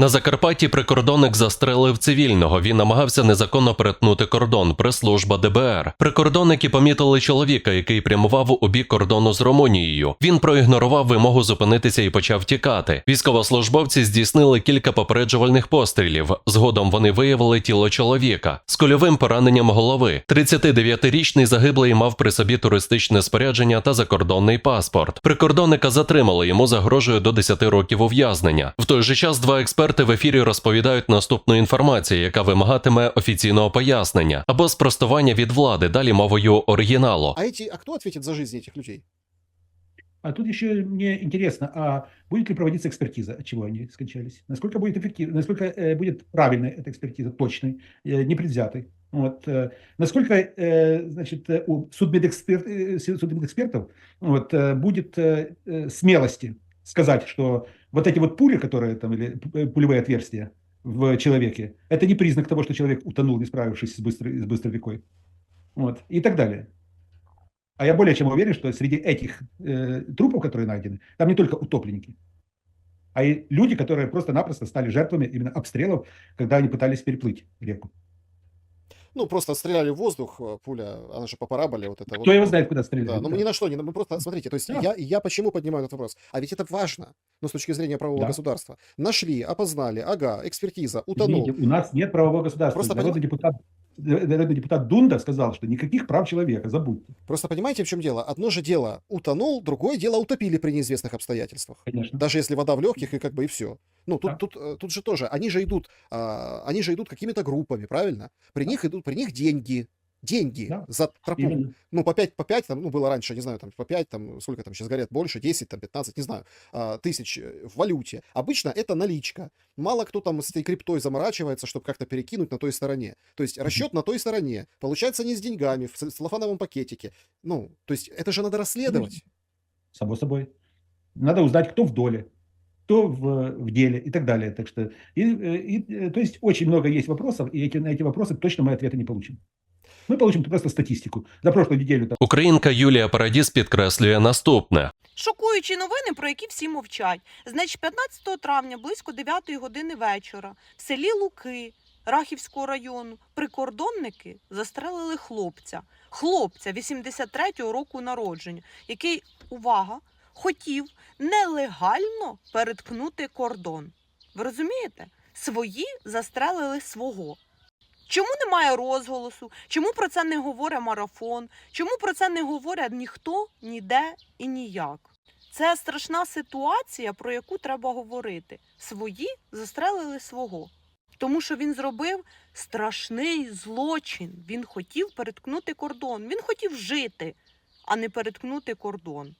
На Закарпатті прикордонник застрелив цивільного. Він намагався незаконно перетнути кордон. Прес-служба ДБР. Прикордонники помітили чоловіка, який прямував у бік кордону з Румунією. Він проігнорував вимогу зупинитися і почав тікати. Військовослужбовці здійснили кілька попереджувальних пострілів. Згодом вони виявили тіло чоловіка з кульовим пораненням голови. 39-річний загиблий мав при собі туристичне спорядження та закордонний паспорт. Прикордонника затримали. Йому загрожує до 10 років ув'язнення. В той же час два експерти в ефірі розповідають наступну інформацію, яка вимагатиме офіційного пояснення або спростування від влади далі мовою оригіналу. А эти, а кто ответит за жизнь этих людей? А тут еще мне интересно, а будет ли проводиться экспертиза, от чего они скончались? Насколько будет эффективно, насколько э, будет правильной эта экспертиза, точной, э, непредвзятой? Вот, э, насколько, э, значит, э, у судмедэксперт, э, с- судмедэкспертов вот, э, будет э, э, смелости сказать, что вот эти вот пули, которые там, или э, пулевые отверстия в человеке, это не признак того, что человек утонул, не справившись с, быстро, с быстрой рекой. Вот, и так далее. А я более чем уверен, что среди этих э, трупов, которые найдены, там не только утопленники, а и люди, которые просто-напросто стали жертвами именно обстрелов, когда они пытались переплыть реку. Ну, просто стреляли в воздух, э, пуля, она же по параболе, вот это Кто вот. его знает, куда стреляли? Да, ну мы ни на что не... Мы просто, смотрите, то есть Да. я, я почему поднимаю этот вопрос? А ведь это важно, ну, с точки зрения правового Да. государства. Нашли, опознали, ага, экспертиза, утонул. Извините, у нас нет правового государства. Просто народный, депутат, э, народный депутат Дунда сказал, что никаких прав человека, забудьте. Просто понимаете, в чем дело? Одно же дело утонул, другое дело утопили при неизвестных обстоятельствах. Конечно. Даже если вода в легких, и как бы и все. Ну, тут, Да. тут, э, тут же тоже, они же идут, а, они же идут какими-то группами, правильно? При них идут, при них деньги. Деньги Да, за тропу. Именно. ну, по 5, по 5, там, ну, было раньше, не знаю, там, по 5, там, сколько там сейчас горят, больше, 10, там, 15, не знаю, а, тысяч э, в валюте. Обычно это наличка. Мало кто там с этой криптой заморачивается, чтобы как-то перекинуть на той стороне. То есть расчет на той стороне. Получается не с деньгами, в целлофановом пакетике. Ну, то есть это же надо расследовать. Само собой. Надо узнать, кто в доле, кто в, в деле и так далее. Так что, и, э, и, э, то есть очень много есть вопросов, и эти, на эти вопросы точно мы ответы не получим. Мы получим просто статистику. За прошлую неделю там, Українка Юлія Парадіс підкреслює наступне: Шокуючі новини, про які всі мовчать. Значить, 15 травня близько 9 години вечора в селі Луки Рахівського району прикордонники застрелили хлопця. Хлопця 83-го року народження, який, увага, хотів нелегально переткнути кордон. Ви розумієте? Свої застрелили свого. Чому немає розголосу? Чому про це не говорить марафон? Чому про це не говорять ніхто, ніде і ніяк? Це страшна ситуація, про яку треба говорити. Свої застрелили свого. Тому що він зробив страшний злочин. Він хотів переткнути кордон. Він хотів жити, а не переткнути кордон.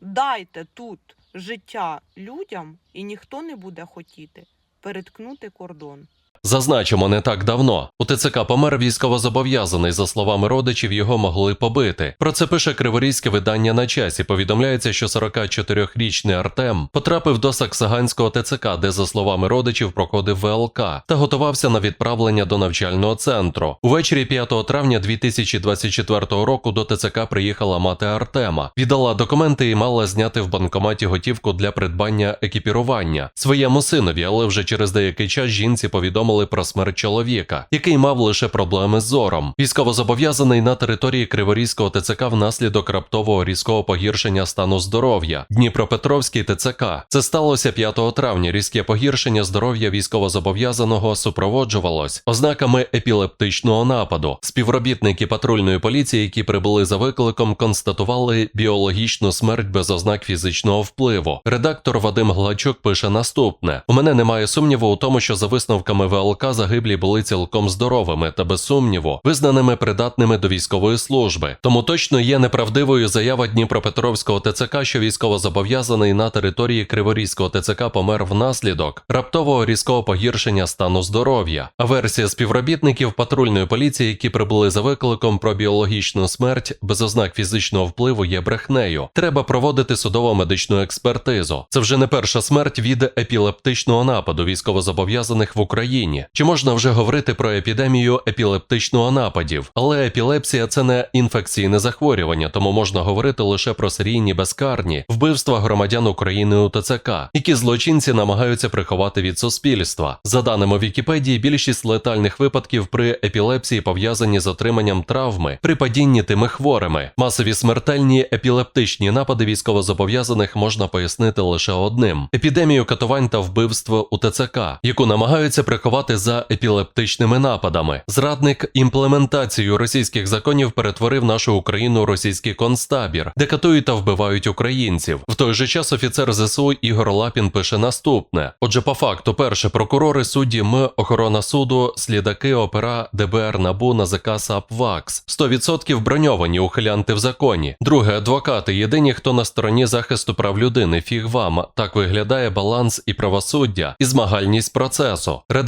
Дайте тут життя людям, і ніхто не буде хотіти переткнути кордон. Зазначимо, не так давно у ТЦК помер військовозобов'язаний. За словами родичів, його могли побити. Про це пише криворізьке видання на часі. Повідомляється, що 44-річний Артем потрапив до Саксаганського ТЦК, де, за словами родичів, проходив ВЛК та готувався на відправлення до навчального центру. Увечері 5 травня 2024 року до ТЦК приїхала мати Артема, віддала документи і мала зняти в банкоматі готівку для придбання екіпірування своєму синові, але вже через деякий час жінці повідомили про смерть чоловіка, який мав лише проблеми з зором. Військовозобов'язаний на території Криворізького ТЦК внаслідок раптового різкого погіршення стану здоров'я. Дніпропетровський ТЦК. Це сталося 5 травня. Різке погіршення здоров'я військовозобов'язаного супроводжувалось ознаками епілептичного нападу. Співробітники патрульної поліції, які прибули за викликом, констатували біологічну смерть без ознак фізичного впливу. Редактор Вадим Глачук пише наступне: у мене немає сумніву у тому, що за висновками ВЛК загиблі були цілком здоровими та без сумніву визнаними придатними до військової служби. Тому точно є неправдивою заява Дніпропетровського ТЦК, що військовозобов'язаний на території Криворізького ТЦК помер внаслідок раптового різкого погіршення стану здоров'я. А версія співробітників патрульної поліції, які прибули за викликом про біологічну смерть без ознак фізичного впливу, є брехнею. Треба проводити судово-медичну експертизу. Це вже не перша смерть від епілептичного нападу військовозобов'язаних в Україні. Україні. Чи можна вже говорити про епідемію епілептичного нападів? Але епілепсія це не інфекційне захворювання, тому можна говорити лише про серійні безкарні вбивства громадян України у ТЦК, які злочинці намагаються приховати від суспільства. За даними Вікіпедії, більшість летальних випадків при епілепсії пов'язані з отриманням травми при падінні тими хворими. Масові смертельні епілептичні напади військовозобов'язаних можна пояснити лише одним: епідемію катувань та вбивств у ТЦК, яку намагаються приховати за епілептичними нападами. Зрадник імплементацію російських законів перетворив нашу Україну у російський концтабір, де катують та вбивають українців. В той же час офіцер ЗСУ Ігор Лапін пише наступне: отже, по факту, перше, прокурори, судді, М, охорона суду, слідаки, опера, ДБР, НАБУ, НАЗК, САП, ВАКС. 100% броньовані ухилянти в законі. Друге, адвокати єдині, хто на стороні захисту прав людини. Фіг вам. Так виглядає баланс і правосуддя, і змагальність процесу.